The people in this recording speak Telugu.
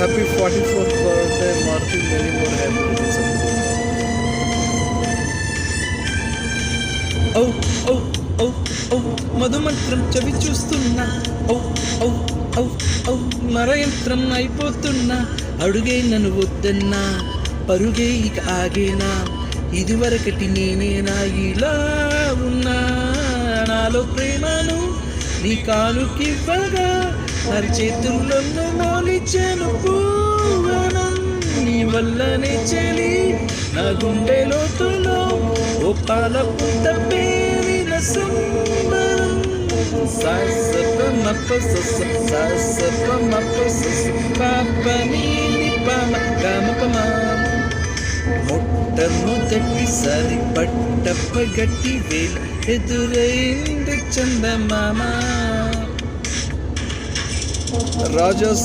Happy forty fourth birthday Maruti many more happy ఔ ఔ మధుమంత్రం చవి చూస్తున్నా. ఔ ఔ ఔ ఔ మరయంత్రం అయిపోతున్నా. అడుగే నన్ను వద్దన్నా పరుగే ఇక ఆగేనా. ఇదివరకటి నేనేనా ఇలా ఉన్నా. నాలో ప్రేమను నీ కాలుకివ్వగా మరి చేతుల్లో మోలిచెను పూవనం నీ వల్లనే చెలి నా గుండె లోతులో ఓ పాల పుట్ట పేరిన సంబరం సాసప మప్ప సస సాసప సస పాప నీని పమ గమ పమ మొట్టమొదటిసారి పట్టప్ప గట్టి వేలు ఎదురైంది చందమామా Rajas